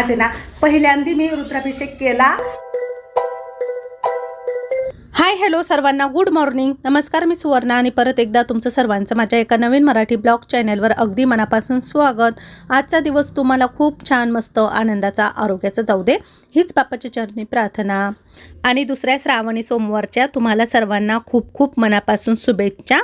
आज आहे ना पहिल्यांदा मी रुद्राभिषेक केला. हाय हॅलो सर्वांना गुड मॉर्निंग नमस्कार मी सुवर्णा आणि परत एकदा तुमचं सर्वांचं माझ्या एका नवीन मराठी ब्लॉग चॅनलवर अगदी मनापासून स्वागत. आजचा दिवस तुम्हाला खूप छान मस्त आनंदाचा आरोग्याचा जाऊ दे हीच बाप्पाच्या चरणी प्रार्थना. आणि दुसऱ्या श्रावणी सोमवारच्या तुम्हाला सर्वांना खूप खूप मनापासून शुभेच्छा.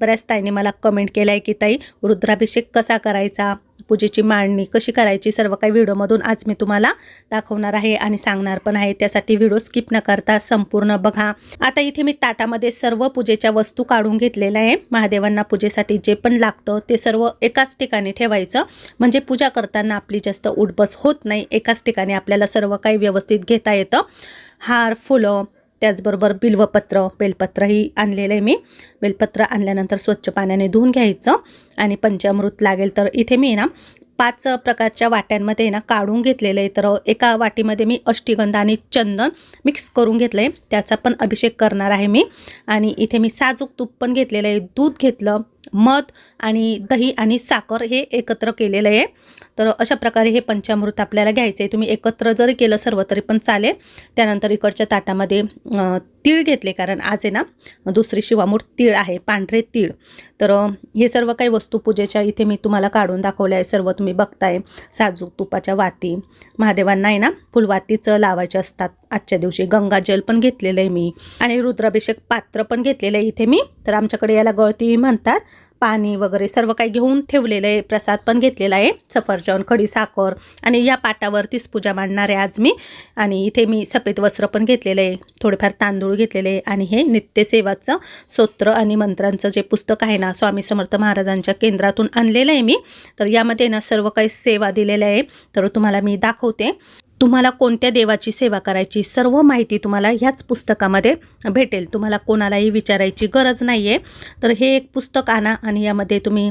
बऱ्याच ताईने मला कमेंट केलं आहे की ताई रुद्राभिषेक कसा करायचा? पूजेची मांडणी कशी करायची सर्व काही व्हिडिओमधून आज मी तुम्हाला दाखवणार आहे आणि सांगणार पण आहे. त्यासाठी व्हिडिओ स्किप न करता संपूर्ण बघा. आता इथे मी ताटामध्ये सर्व पूजेच्या वस्तू काढून घेतलेल्या आहे. महादेवांना पूजेसाठी जे पण लागतं ते सर्व एकाच ठिकाणी ठेवायचं. म्हणजे पूजा करताना आपली जास्त उठबस होत नाही. एकाच ठिकाणी आपल्याला सर्व काही व्यवस्थित घेता येतं. हार फुलं त्याचबरोबर बिल्वपत्र बेलपत्रही आणलेलं आहे मी. बेलपत्र आणल्यानंतर स्वच्छ पाण्याने धुवून घ्यायचं आणि पंचामृत लागेल तर इथे मी ना पाच प्रकारच्या वाट्यांमध्ये ना काढून घेतलेलं आहे. तर एका वाटीमध्ये मी अष्टीगंध आणि चंदन मिक्स करून घेतलं आहे त्याचा पण अभिषेक करणार आहे मी. आणि इथे मी साजूक तूप पण घेतलेलं आहे. दूध घेतलं मध आणि दही आणि साखर हे एकत्र केलेलं आहे. तर अशा प्रकारे हे पंचामृत आपल्याला घ्यायचं आहे. तुम्ही एकत्र जरी केलं सर्व तरी पण चालेल. त्यानंतर इकडच्या ताटामध्ये तीळ घेतले कारण आज आहे ना दुसरी शिवामूर्त तीळ आहे पांढरे तीळ. तर हे सर्व काही वस्तू पूजेच्या इथे मी तुम्हाला काढून दाखवल्या आहे. सर्व तुम्ही बघताय. साजूक तुपाच्या वाती. महादेवांना आहे ना फुलवातीचं लावायचे असतात. आजच्या दिवशी गंगाजल पण घेतलेलं आहे मी. आणि रुद्राभिषेक पात्र पण घेतलेलं आहे इथे मी. तर आमच्याकडे याला गळती म्हणतात. पाणी वगैरे सर्व काही घेऊन ठेवलेलं आहे. प्रसाद पण घेतलेला आहे. सफरचंद खडी साखर आणि या पाटावरतीच पूजा मांडणार आहे आज मी. आणि इथे मी सफेद वस्त्र पण घेतलेलं आहे. थोडेफार तांदूळ घेतलेले आहे. आणि हे नित्यसेवाचं स्तोत्र आणि मंत्रांचं जे पुस्तक आहे ना स्वामी समर्थ महाराजांच्या केंद्रातून आणलेलं आहे मी. तर यामध्ये ना सर्व काही सेवा दिलेल्या आहे. तर तुम्हाला मी दाखवते. तुम्हाला कोणत्या देवाची सेवा करायची सर्व माहिती तुम्हाला ह्याच पुस्तकामध्ये भेटेल. तुम्हाला कोणालाही विचारायची गरज नाही आहे तर हे एक पुस्तक आणा आणि यामध्ये तुम्ही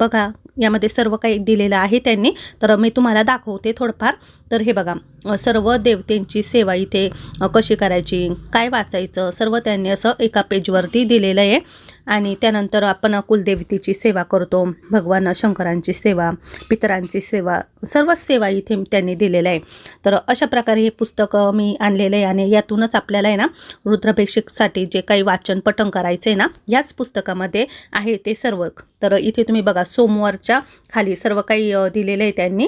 बघा यामध्ये सर्व काही दिलेलं आहे त्यांनी. तर मी तुम्हाला दाखवते थोडंफार. तर हे बघा सर्व देवतेंची सेवा इथे कशी करायची काय वाचायचं सर्व त्यांनी असं एका पेजवरती दिलेलं आहे. आणि त्यानंतर आपण कुलदेवतेची सेवा करतो भगवान शंकरांची सेवा पितरांची सेवा सर्वच सेवा इथे त्यांनी दिलेल्या आहे. तर अशा प्रकारे हे पुस्तकं मी आणलेलं आहे आणि यातूनच आपल्याला आहे ना रुद्राभिषेकसाठी जे काही वाचन पठण करायचं आहे ना याच पुस्तकामध्ये आहे ते सर्व. तर इथे तुम्ही बघा सोमवारच्या खाली सर्व काही दिलेलं आहे त्यांनी.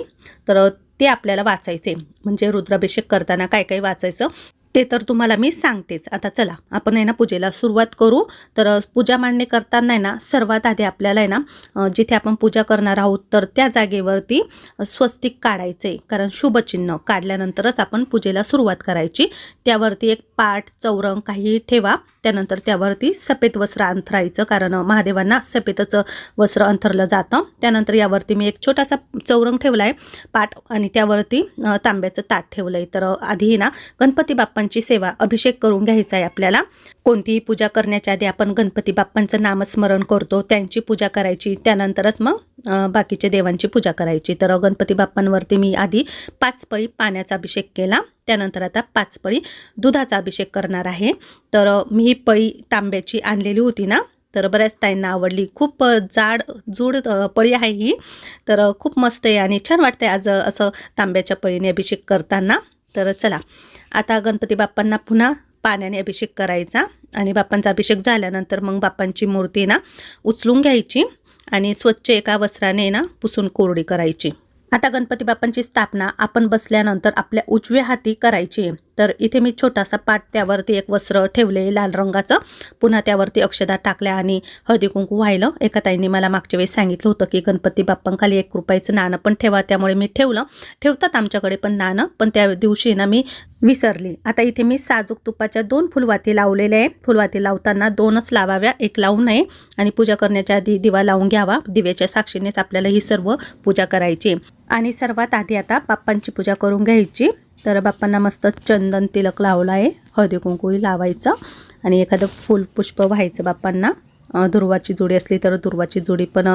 तर ते आपल्याला वाचायचे म्हणजे रुद्राभिषेक करताना काय काय वाचायचं ते तर तुम्हाला मी सांगतेच. आता चला आपण आहे ना पूजेला सुरुवात करू. तर पूजा मांडणी करताना आहे ना सर्वात आधी आपल्याला आहे ना जिथे आपण पूजा करणार आहोत तर त्या जागेवरती स्वस्तिक काढायचे. कारण शुभचिन्ह काढल्यानंतरच आपण पूजेला सुरुवात करायची. त्यावरती एक पाठ चौरंग काही ठेवा. त्यानंतर त्यावरती सफेद वस्त्र अंथरायचं. कारण महादेवांना सफेदच वस्त्र अंथरलं जातं. त्यानंतर यावरती मी एक छोटासा चौरंग ठेवला आहे पाठ आणि त्यावरती तांब्याचं ताट ठेवलं आहे तर आधी ना गणपती बाप्पांची सेवा अभिषेक करून घ्यायचा आहे आपल्याला. कोणतीही पूजा करण्याच्या आधी आपण गणपती बाप्पांचं नामस्मरण करतो त्यांची पूजा करायची त्यानंतरच मग बाकीच्या देवांची पूजा करायची. तर गणपती बाप्पांवरती मी आधी पाच पळी पाण्याचा अभिषेक केला. त्यानंतर आता पाच पळी दुधाचा अभिषेक करणार आहे. तर मी ही पळी तांब्याची आणलेली होती ना तर बऱ्याच ताईंना आवडली. खूप जाड जूड पळी आहे ही. तर खूप मस्त आहे आणि छान वाटते आज असं तांब्याच्या पळीने अभिषेक करताना. तर चला. आता गणपती बाप्पांना पुन्हा पाण्याने अभिषेक करायचा आणि बाप्पांचा अभिषेक झाल्यानंतर मग बाप्पांची मूर्ती ना उचलून घ्यायची आणि स्वच्छ एका वस्त्राने ना पुसून कोरडी करायची. आता गणपती बाप्पांची स्थापना आपण बसल्यानंतर आपल्या उजव्या हाती करायची तर इथे मी छोटासा पाट त्यावरती एक वस्त्र ठेवले लाल रंगाचं. पुन्हा त्यावरती अक्षदा टाकल्या आणि हळदी कुंकू व्हायलं एका ताईंनी मला मागच्या वेळेस सांगितलं होतं की गणपती बाप्पांखाली एक रुपयाचं नाणं पण ठेवा. त्यामुळे मी ठेवलं. ठेवतात आमच्याकडे पण नाणं पण त्या दिवशी ना मी विसरली. आता इथे मी साजूक तुपाच्या दोन फुलवाती लावलेल्या आहे फुलवाती लावताना दोनच लावाव्या एक लावू नये. आणि पूजा करण्याच्या आधी दिवा लावून घ्यावा. दिव्याच्या साक्षीनेच आपल्याला ही सर्व पूजा करायची. आणि सर्वात आधी आता बाप्पांची पूजा करून घ्यायची. तर बाप्पांना मस्त चंदन तिलक लावला आहे. हळदी कुंकूही लावायचं. आणि एखादं फुल पुष्प व्हायचं बाप्पांना. दुर्वाची जोडी असली तर दुर्वाची जोडी पण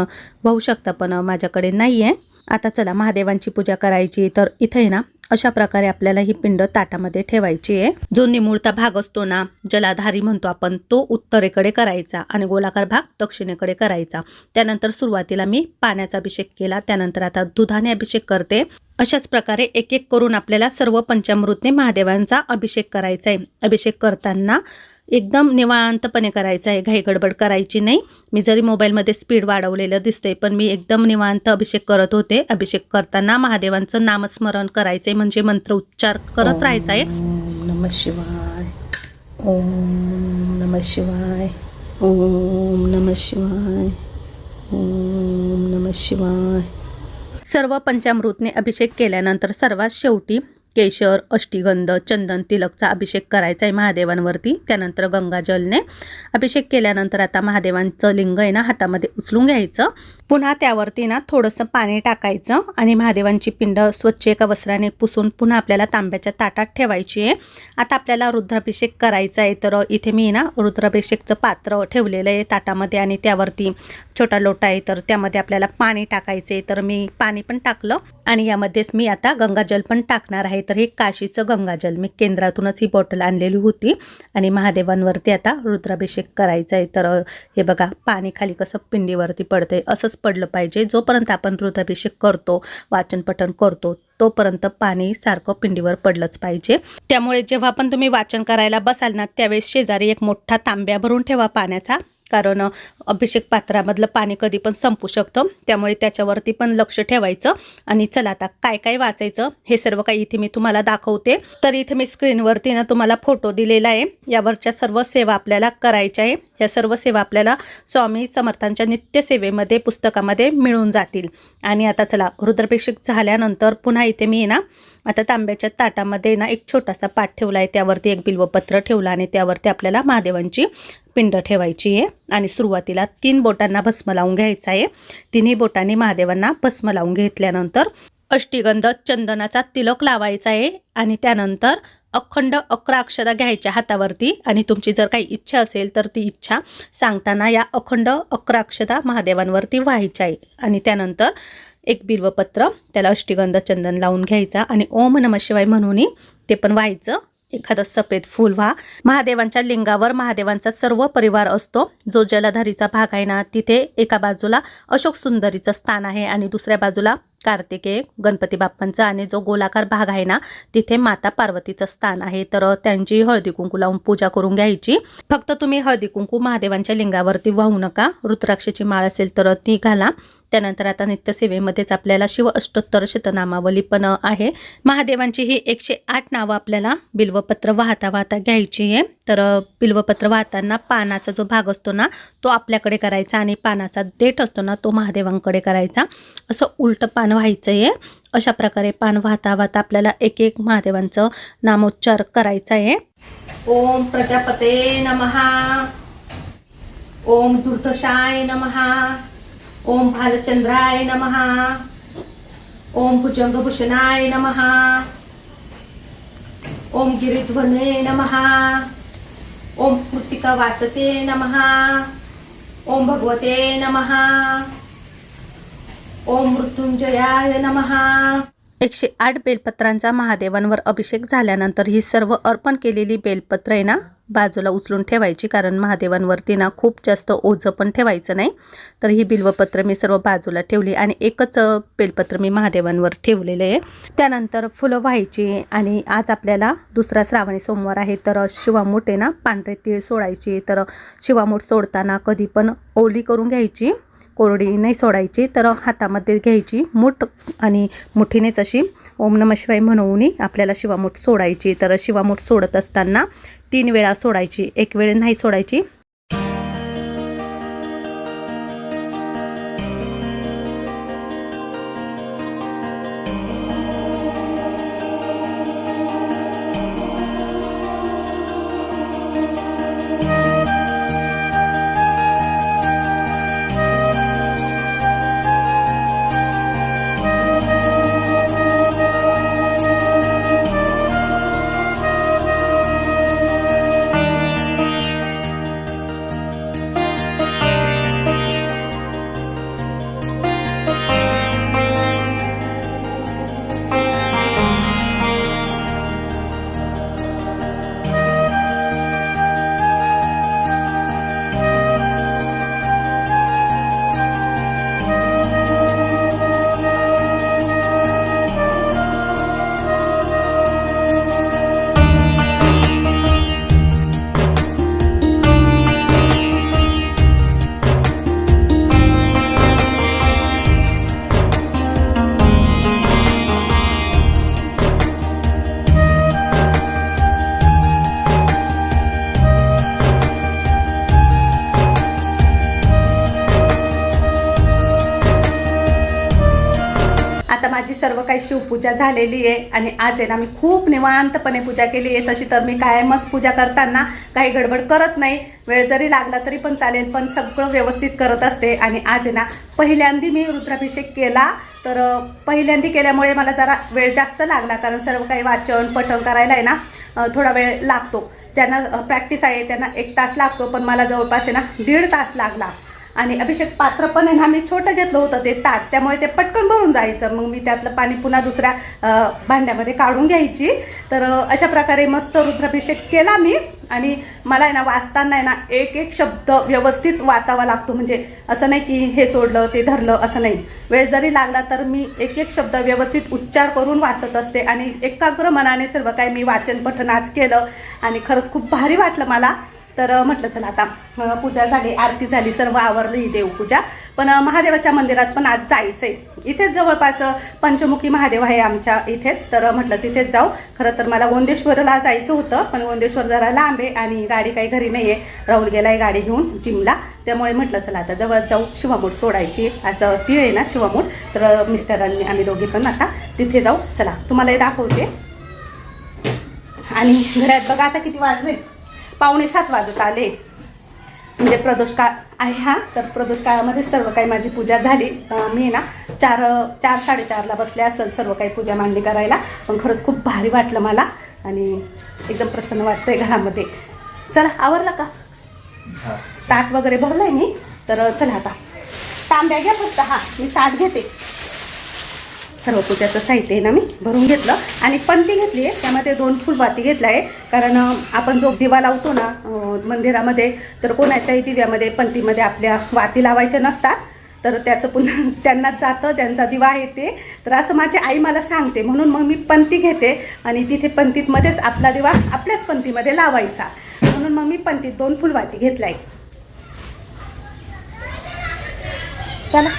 वाहू शकता पण माझ्याकडे नाही आहे आता चला महादेवांची पूजा करायची. तर इथे आहे ना अशा प्रकारे आपल्याला ही पिंड ताटामध्ये ठेवायची आहे. जो निमुळता भाग असतो ना जलाधारी म्हणतो आपण तो उत्तरेकडे करायचा आणि गोलाकार भाग दक्षिणेकडे करायचा. त्यानंतर सुरुवातीला मी पाण्याचा अभिषेक केला त्यानंतर आता दुधाने अभिषेक करते. अशाच प्रकारे एक एक करून आपल्याला सर्व पंचामृतने महादेवांचा अभिषेक करायचा आहे. अभिषेक करताना एकदम निवांतपणे करायचं आहे. घाई गडबड करायची नाही. मी जरी मोबाईलमध्ये स्पीड वाढवलेलं दिसते पण मी एकदम निवांत अभिषेक करत होते. अभिषेक करताना महादेवांचं नामस्मरण करायचं आहे म्हणजे मंत्र उच्चार करत राहायचं आहे नम शिवाय. ओम नम शिवाय. ओम नम शिवाय. ओम नम शिवाय. सर्व पंचामृतने अभिषेक केल्यानंतर सर्वात शेवटी केशर अष्टीगंध चंदन तिलकचा अभिषेक करायचा आहे महादेवांवरती. त्यानंतर गंगाजलने अभिषेक केल्यानंतर आता महादेवांचं लिंग आहे ना हातामध्ये उचलून घ्यायचं. पुन्हा त्यावरती ना थोडंसं पाणी टाकायचं आणि महादेवांची पिंड स्वच्छ एका वस्त्राने पुसून पुन्हा आपल्याला तांब्याच्या ताटात ठेवायची आहे. आता आपल्याला रुद्राभिषेक करायचा आहे तर इथे मी ना रुद्राभिषेकचं पात्र ठेवलेलं आहे ताटामध्ये आणि त्यावरती छोटा लोटा आहे तर त्यामध्ये आपल्याला पाणी टाकायचं आहे तर मी पाणी पण टाकलं आणि यामध्येच मी आता गंगाजल पण टाकणार आहे. तर हे काशीचं गंगाजल. मी केंद्रातूनच ही बॉटल आणलेली होती आणि महादेवांवरती आता रुद्राभिषेक करायचा आहे. तर हे बघा पाणी खाली कसं पिंडीवरती पडतंय असंच पडलं पाहिजे. जोपर्यंत आपण रुद्राभिषेक करतो वाचनपठण करतो तोपर्यंत पाणी सारखं पिंडीवर पडलंच पाहिजे. त्यामुळे जेव्हा पण तुम्ही वाचन करायला बसाल ना त्यावेळेस शेजारी एक मोठा तांब्या भरून ठेवा पाण्याचा. कारण अभिषेक पात्रामधलं पाणी कधी पण संपू शकतं. त्यामुळे त्याच्यावरती पण लक्ष ठेवायचं. आणि चला आता काय काय वाचायचं हे सर्व काही इथे मी तुम्हाला दाखवते. तर इथे मी स्क्रीनवरती ना तुम्हाला फोटो दिलेला आहे. यावरच्या सर्व सेवा आपल्याला करायच्या आहे. या सर्व सेवा आपल्याला स्वामी समर्थांच्या नित्यसेवेमध्ये पुस्तकामध्ये मिळून जातील. आणि आता चला रुद्राभिषेक झाल्यानंतर पुन्हा इथे मी ना आता तांब्याच्या ताटामध्ये ना एक छोटासा पाठ ठेवला आहे त्यावरती एक बिल्वपत्र ठेवलं आणि त्यावरती आपल्याला महादेवांची पिंड ठेवायची आहे. आणि सुरुवातीला तीन बोटांना भस्म लावून घ्यायचा आहे. तिन्ही बोटांनी महादेवांना भस्म लावून घेतल्यानंतर अष्टीगंध चंदनाचा तिलक लावायचा आहे. आणि त्यानंतर अखंड अकरा अक्षदा घ्यायच्या हातावरती. आणि तुमची जर काही इच्छा असेल तर ती इच्छा सांगताना या अखंड अकरा अक्षदा महादेवांवरती व्हायच्या आहे. आणि त्यानंतर एक बिल्वपत्र त्याला अष्टीगंध चंदन लावून घ्यायचा आणि ओम नम शिवाय म्हणूनही ते पण व्हायचं. एखादं सफेद फूल व्हा. महादेवांच्या लिंगावर महादेवांचा सर्व परिवार असतो. जो जलधारीचा भाग आहे ना तिथे एका बाजूला अशोक सुंदरीचं स्थान आहे आणि दुसऱ्या बाजूला कार्तिकेय गणपती बाप्पांचा आणि जो गोलाकार भाग आहे ना तिथे माता पार्वतीचं स्थान आहे. तर त्यांची हळदी कुंकू लावून पूजा करून घ्यायची. फक्त तुम्ही हळदी कुंकू महादेवांच्या लिंगावरती वाहू नका. रुद्राक्षाची माळ असेल तर ती घाला. त्यानंतर आता नित्यसेवेमध्येच आपल्याला शिव अष्टोत्तर शतनामावली पण आहे. महादेवांची ही एकशे आठ नावं आपल्याला बिल्वपत्र वाहता वाहता घ्यायची आहे. तर बिल्वपत्र वाहताना पानाचा जो भाग असतो ना तो आपल्याकडे करायचा आणि पानाचा देठ असतो ना तो महादेवांकडे करायचा. असं उलटं पान व्हायचं आहे. अशा प्रकारे पान वाहता वाहता आपल्याला एक एक महादेवांचं नामोच्चार करायचा आहे. ओम प्रजापते नमहा ओम दुर्दशाय नमहा ओम भालचंद्राय नमहा ओम भुजंगभूषणाय नमहा ओम गिरिध्वने नमहा ओम कृतिका वाससे नमहा ओम भगवते नमहा ओम मृत्युंजयाय नमहा एकशे आठ बेलपत्रांचा महादेवांवर अभिषेक झाल्यानंतर ही सर्व अर्पण केलेली बेलपत्र आहे ना बाजूला उचलून ठेवायची कारण महादेवांवरती ना खूप जास्त ओझं पण ठेवायचं नाही. तर ही बिल्वपत्र मी सर्व बाजूला ठेवली आणि एकच बेलपत्र मी महादेवांवर ठेवलेलं आहे. त्यानंतर फुलं व्हायची आणि आज आपल्याला दुसरा श्रावणी सोमवार आहे तर शिवामूठ आहे ना पांढरे तीळ सोडायची तर शिवामूठ सोडताना कधी पण ओली करून घ्यायची. कोरडी नाही सोडायची तर हातामध्ये घ्यायची मूठ आणि मुठीनेच अशी ओम नम शिवाय म्हणून आपल्याला शिवामूठ सोडायची. तर शिवामूठ सोडत असताना तीन वेळा सोडायची. एक वेळ नाही सोडायची. सर्व काही शिवपूजा झालेली आहे आणि आज आहे ना मी खूप निवांतपणे पूजा केली आहे. तशी तर मी कायमच पूजा करताना काही गडबड करत नाही. वेळ जरी लागला तरी पण चालेल पण सगळं व्यवस्थित करत असते. आणि आज आहे ना पहिल्यांदी मी रुद्राभिषेक केला. तर पहिल्यांदी केल्यामुळे मला जरा वेळ जास्त लागला कारण सर्व काही वाचन पठण करायला आहे ना थोडा वेळ लागतो. ज्यांना प्रॅक्टिस आहे त्यांना एक तास लागतो पण मला जवळपास आहे ना दीड तास लागला. आणि अभिषेक पात्र पण आहे ना मी छोटं घेतलं होतं ते ताट. त्यामुळे ते पटकन भरून जायचं. मग मी त्यातलं पाणी पुन्हा दुसऱ्या भांड्यामध्ये काढून घ्यायची. तर अशा प्रकारे मस्त रुद्राभिषेक केला मी. आणि मला आहे ना वाचताना आहे ना एक एक शब्द व्यवस्थित वाचावा लागतो. म्हणजे असं नाही की हे सोडलं ते धरलं असं नाही. वेळ जरी लागला तर मी एक एक शब्द व्यवस्थित उच्चार करून वाचत असते. आणि एकाग्र मनाने सर्व काही मी वाचन पठण आज केलं. आणि खरंच खूप भारी वाटलं मला. तर म्हटलं चला आता पूजा झाली आरती झाली सर्व आवरली ही देवपूजा. पण महादेवाच्या मंदिरात पण आज जायचं आहे इथेच जवळपास पंचमुखी महादेव आहे आमच्या इथेच. तर म्हटलं तिथेच जाऊ. खरं तर मला गोंदेश्वरला जायचं होतं पण गोंदेश्वर जरा लांब आहे आणि गाडी काही घरी नाही आहे राहुल गेलाय गाडी घेऊन जिमला. त्यामुळे म्हटलं चला आता जवळ जाऊ. शिवामूठ सोडायची आज ती तीळ आहे ना शिवामूठ तर मिस्टरांनी आम्ही दोघी पण आता तिथे जाऊ. चला तुम्हाला दाखवते. आणि घरात बघा आता किती वाजले. पावणे सात वाजत आले. म्हणजे प्रदोष काळ आहे हा. तर प्रदोष काळामध्ये सर्व काही माझी पूजा झाली. मी ना चार चार साडेचारला बसले असेल सर्व काही पूजा मांडणी करायला. पण खरंच खूप भारी वाटलं मला आणि एकदम प्रसन्न वाटतंय घरामध्ये. चला आवरलं का? ताट वगैरे भरलंय मी. तर चला आता. तांब्या घ्या फक्त हा. मी ताट घेते. सर्व पूजाचं साहित्य आहे ना मी भरून घेतलं. आणि पंती घेतली आहे त्यामध्ये दोन फुलवाती घेतला आहे कारण आपण जो दिवा लावतो ना मंदिरामध्ये तर कोणाच्याही दिव्यामध्ये पंतीमध्ये आपल्या वाती लावायच्या नसतात. तर त्याचं पुन्हा त्यांना जातं ज्यांचा दिवा आहे ते. तर असं माझी आई मला सांगते म्हणून मग मी पंती घेते. आणि तिथे पंतीतमध्येच आपला दिवा आपल्याच पंतीमध्ये लावायचा. म्हणून मग मी पंतीत दोन फुलवाती घेतल्या आहे चला.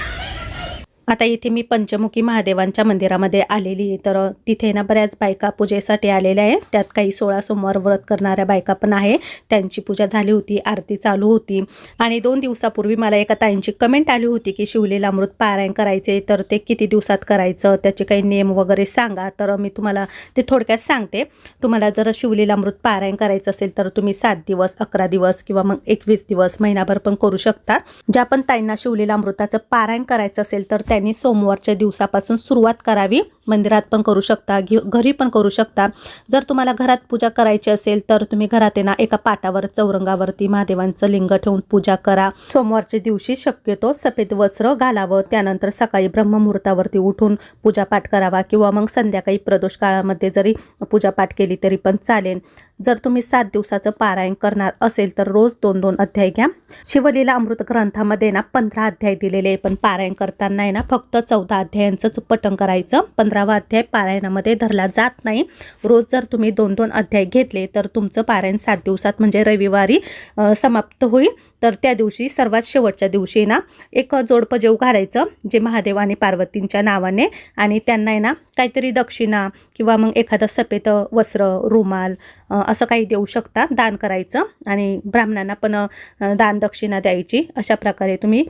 आता इथे मी पंचमुखी महादेवांच्या मंदिरामध्ये आलेली आहे. तर तिथे ना बऱ्याच बायका पूजेसाठी आलेल्या आहे त्यात काही सोळा सोमवार व्रत करणाऱ्या बायका पण आहे. त्यांची पूजा झाली होती आरती चालू होती. आणि दोन दिवसापूर्वी मला एका ताईंची कमेंट आली होती की शिवलेला अमृत पारायण करायचे तर ते किती दिवसात करायचं त्याचे काही नियम वगैरे सांगा. तर मी तुम्हाला ते थोडक्यात सांगते. तुम्हाला जर शिवलेला अमृत पारायण करायचं असेल तर तुम्ही सात दिवस अकरा दिवस किंवा मग एकवीस दिवस महिनाभर पण करू शकता. ज्या पण ताईंना शिवलेला अमृताचं पारायण करायचं असेल तर त्यांनी सोमवारच्या दिवसापासून सुरुवात करावी. मंदिरात पण करू शकता घे घरी पण करू शकता. जर तुम्हाला घरात पूजा करायची असेल तर तुम्ही घरात आहे ना एका पाटावर चौरंगावरती महादेवांचं लिंग ठेवून पूजा करा. सोमवारच्या दिवशी शक्यतो सफेद वस्त्र घालावं. त्यानंतर सकाळी ब्रह्ममुहूर्तावरती उठून पूजापाठ करावा किंवा मग संध्याकाळी प्रदोष काळामध्ये जरी पूजापाठ केली तरी पण चालेल. जर तुम्ही सात दिवसाचं पारायण करणार असेल तर रोज दोन दोन अध्याय घ्या. शिवलीला अमृत ग्रंथामध्ये ना पंधरा अध्याय दिलेले आहे पण पारायण करताना आहे ना फक्त चौदा अध्यायांचंच पठण करायचं. पंधरावा अध्याय पारायणामध्ये धरला जात नाही. रोज जर तुम्ही दोन दोन अध्याय घेतले तर तुमचं पारायण सात दिवसात म्हणजे रविवारी समाप्त होईल. तर त्या दिवशी सर्वात शेवटच्या दिवशी ना एक जोडपं जेव घालायचं जे महादेव आणि पार्वतींच्या नावाने. आणि त्यांना आहे ना काहीतरी दक्षिणा किंवा मग एखादं सफेद वस्त्र रुमाल असं काही देऊ शकता दान करायचं. आणि ब्राह्मणांना पण दान दक्षिणा द्यायची. अशा प्रकारे तुम्ही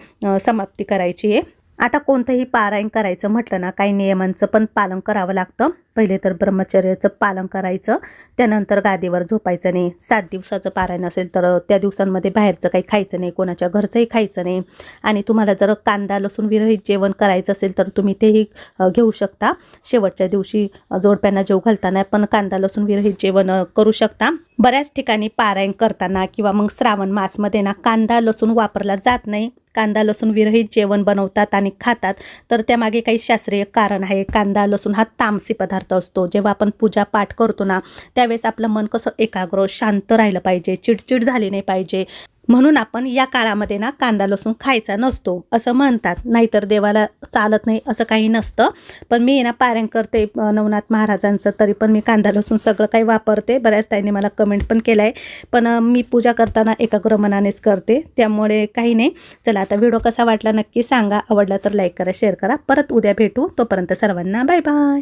समाप्ती करायची आहे. आता कोणतंही पारायण करायचं म्हटलं ना काही नियमांचं पण पालन करावं लागतं. पहिले तर ब्रह्मचर्याचं पालन करायचं त्यानंतर गादीवर झोपायचं नाही. सात दिवसाचं पारायण असेल तर त्या दिवसांमध्ये बाहेरचं काही खायचं नाही कोणाच्या घरचंही खायचं नाही. आणि तुम्हाला जर कांदा लसूण विरहित जेवण करायचं असेल तर तुम्ही तेही घेऊ शकता. शेवटच्या दिवशी जोडप्यांना जेव घालताना पण कांदा लसूण विरहित जेवण करू शकता. बऱ्याच ठिकाणी पारायण करताना किंवा मग श्रावण मासमध्ये ना कांदा लसूण वापरला जात नाही. कांदा लसूण विरहित जेवण बनवतात आणि खातात. तर त्यामागे काही शास्त्रीय कारण आहे. कांदा लसूण हा तामसी पदार्थ असतो. जेव्हा आपण पूजा पाठ करतो ना त्यावेळेस आपलं मन कसं एकाग्र शांत राहिलं पाहिजे चिडचिड झाली नाही पाहिजे. म्हणून आपण या काळामध्ये ना कांदा लसूण खायचा नसतो असं म्हणतात. नाहीतर देवाला चालत नाही असं काही नसतं. पण मी ना पारायण करते नवनाथ महाराजांचं तरी पण मी कांदा लसूण सगळं काही वापरते. बऱ्याच त्यांनी मला कमेंट पण केलं आहे पण मी पूजा करताना एकाग्र मनानेच करते. त्यामुळे काही नाही. चला आता व्हिडिओ कसा वाटला नक्की सांगा. आवडला तर लाईक करा शेअर करा. परत उद्या भेटू. तोपर्यंत सर्वांना बाय बाय